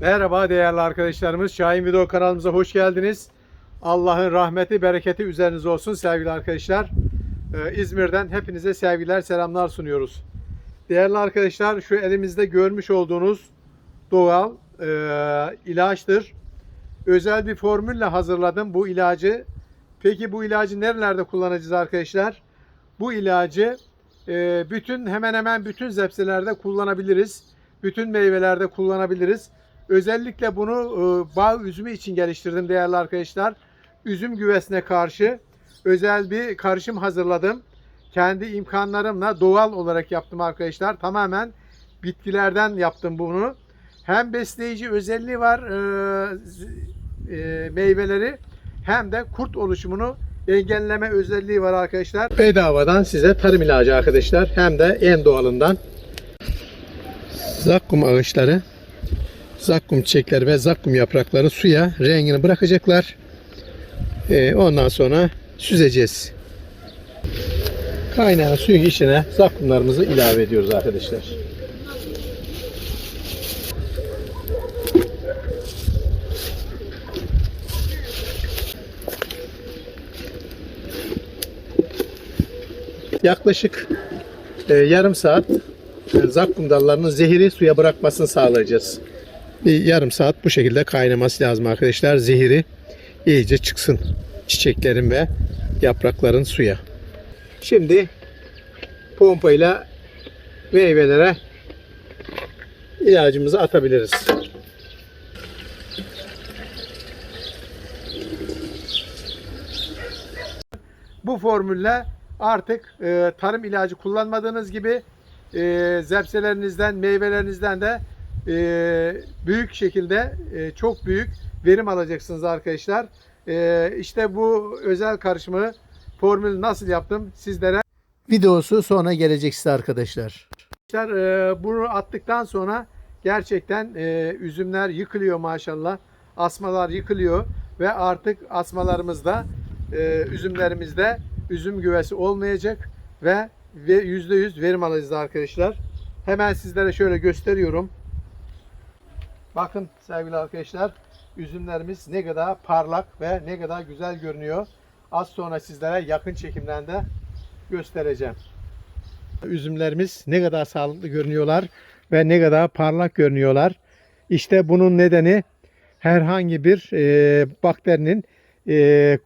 Merhaba değerli arkadaşlarımız. Şahin Video kanalımıza hoş geldiniz. Allah'ın rahmeti, bereketi üzerinize olsun sevgili arkadaşlar. Ee, İzmir'den hepinize sevgiler, selamlar sunuyoruz. Değerli arkadaşlar şu elimizde görmüş olduğunuz doğal e, ilaçtır. Özel bir formülle hazırladım bu ilacı. Peki bu ilacı nerelerde kullanacağız arkadaşlar? Bu ilacı e, bütün hemen hemen bütün zepselerde kullanabiliriz. Bütün meyvelerde kullanabiliriz. Özellikle bunu e, bağ üzümü için geliştirdim değerli arkadaşlar. Üzüm güvesine karşı özel bir karışım hazırladım. Kendi imkanlarımla doğal olarak yaptım arkadaşlar. Tamamen bitkilerden yaptım bunu. Hem besleyici özelliği var e, e, meyveleri hem de kurt oluşumunu engelleme özelliği var arkadaşlar. Bedavadan size tarım ilacı arkadaşlar. Hem de en doğalından. Zakkum ağaçları zakkum çiçekleri ve zakkum yaprakları suya rengini bırakacaklar. Ee, ondan sonra süzeceğiz. Kaynayan suyun içine zakkumlarımızı ilave ediyoruz arkadaşlar. Yaklaşık e, yarım saat e, zakkum dallarının zehiri suya bırakmasını sağlayacağız. Bir yarım saat bu şekilde kaynaması lazım arkadaşlar. Zehiri iyice çıksın çiçeklerin ve yaprakların suya. Şimdi pompayla meyvelere ilacımızı atabiliriz. Bu formülle artık e, tarım ilacı kullanmadığınız gibi e, zepselerinizden, meyvelerinizden de e, büyük şekilde e, çok büyük verim alacaksınız arkadaşlar. E, işte bu özel karışımı formülü nasıl yaptım sizlere videosu sonra gelecek size arkadaşlar. Arkadaşlar e, bunu attıktan sonra gerçekten e, üzümler yıkılıyor maşallah. Asmalar yıkılıyor ve artık asmalarımızda e, üzümlerimizde üzüm güvesi olmayacak ve ve %100 verim alacağız arkadaşlar. Hemen sizlere şöyle gösteriyorum. Bakın sevgili arkadaşlar üzümlerimiz ne kadar parlak ve ne kadar güzel görünüyor. Az sonra sizlere yakın çekimden de göstereceğim. Üzümlerimiz ne kadar sağlıklı görünüyorlar ve ne kadar parlak görünüyorlar. İşte bunun nedeni herhangi bir e, bakterinin e,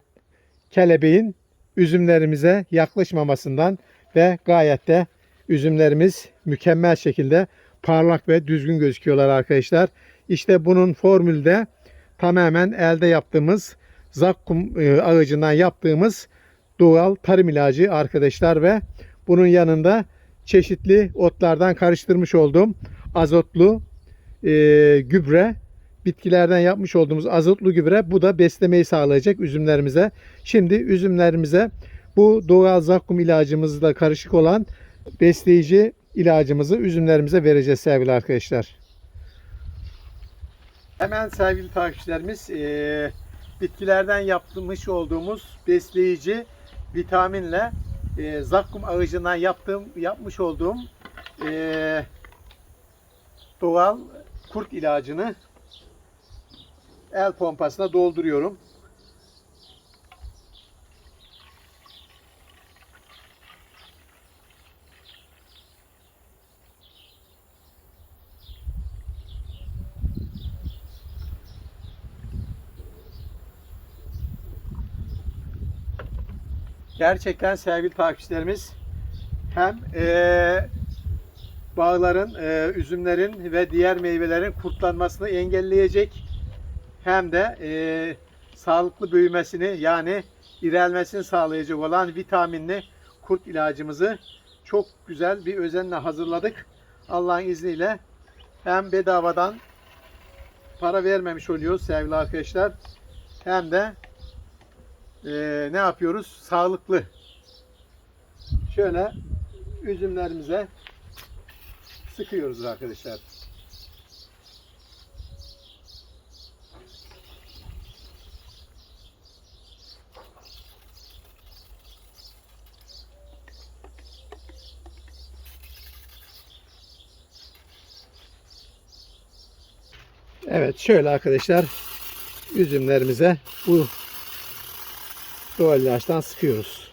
kelebeğin üzümlerimize yaklaşmamasından ve gayet de üzümlerimiz mükemmel şekilde parlak ve düzgün gözüküyorlar arkadaşlar. İşte bunun formülü de tamamen elde yaptığımız zakkum e, ağacından yaptığımız doğal tarım ilacı arkadaşlar ve bunun yanında çeşitli otlardan karıştırmış olduğum azotlu e, gübre bitkilerden yapmış olduğumuz azotlu gübre bu da beslemeyi sağlayacak üzümlerimize. Şimdi üzümlerimize bu doğal zakkum ilacımızla karışık olan besleyici ilacımızı üzümlerimize vereceğiz sevgili arkadaşlar. Hemen sevgili takipçilerimiz eee, bitkilerden yapmış olduğumuz besleyici vitaminle eee, zakkum ağacından yaptığım yapmış olduğum eee, doğal kurt ilacını el pompasına dolduruyorum. Gerçekten sevgili takipçilerimiz hem eee, bağların, eee, üzümlerin ve diğer meyvelerin kurtlanmasını engelleyecek hem de eee, sağlıklı büyümesini yani ilerlemesini sağlayacak olan vitaminli kurt ilacımızı çok güzel bir özenle hazırladık. Allah'ın izniyle hem bedavadan para vermemiş oluyoruz sevgili arkadaşlar hem de eee, ne yapıyoruz? Sağlıklı. Şöyle üzümlerimize sıkıyoruz arkadaşlar. Evet şöyle arkadaşlar üzümlerimize bu doğal ilaçtan sıkıyoruz.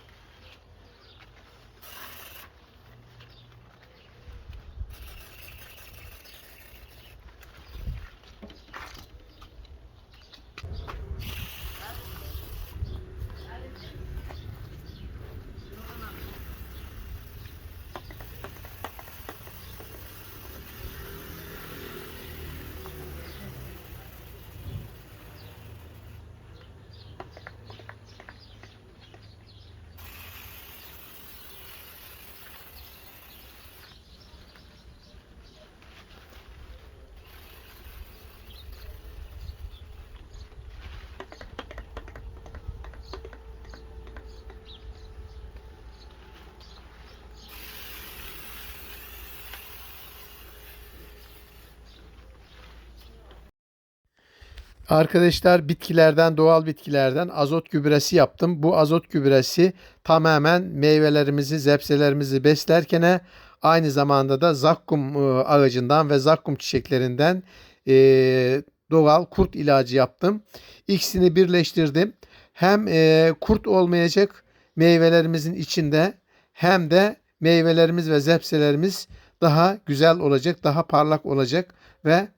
Arkadaşlar bitkilerden, doğal bitkilerden azot gübresi yaptım. Bu azot gübresi tamamen meyvelerimizi, zepselerimizi beslerken aynı zamanda da zakkum e, ağacından ve zakkum çiçeklerinden e, doğal kurt ilacı yaptım. İkisini birleştirdim. Hem e, kurt olmayacak meyvelerimizin içinde hem de meyvelerimiz ve zepselerimiz daha güzel olacak, daha parlak olacak ve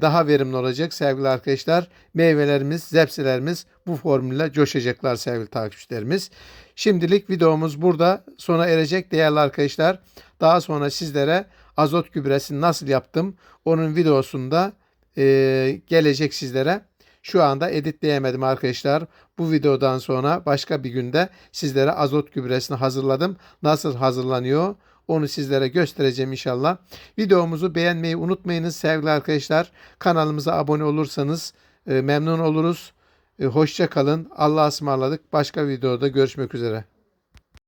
daha verimli olacak sevgili arkadaşlar. Meyvelerimiz, zepselerimiz bu formülle coşacaklar sevgili takipçilerimiz. Şimdilik videomuz burada sona erecek değerli arkadaşlar. Daha sonra sizlere azot gübresini nasıl yaptım onun videosunda e, gelecek sizlere. Şu anda editleyemedim arkadaşlar. Bu videodan sonra başka bir günde sizlere azot gübresini hazırladım. Nasıl hazırlanıyor onu sizlere göstereceğim inşallah. Videomuzu beğenmeyi unutmayınız sevgili arkadaşlar. Kanalımıza abone olursanız e, memnun oluruz. E, hoşça kalın. Allah'a ısmarladık. Başka videoda görüşmek üzere.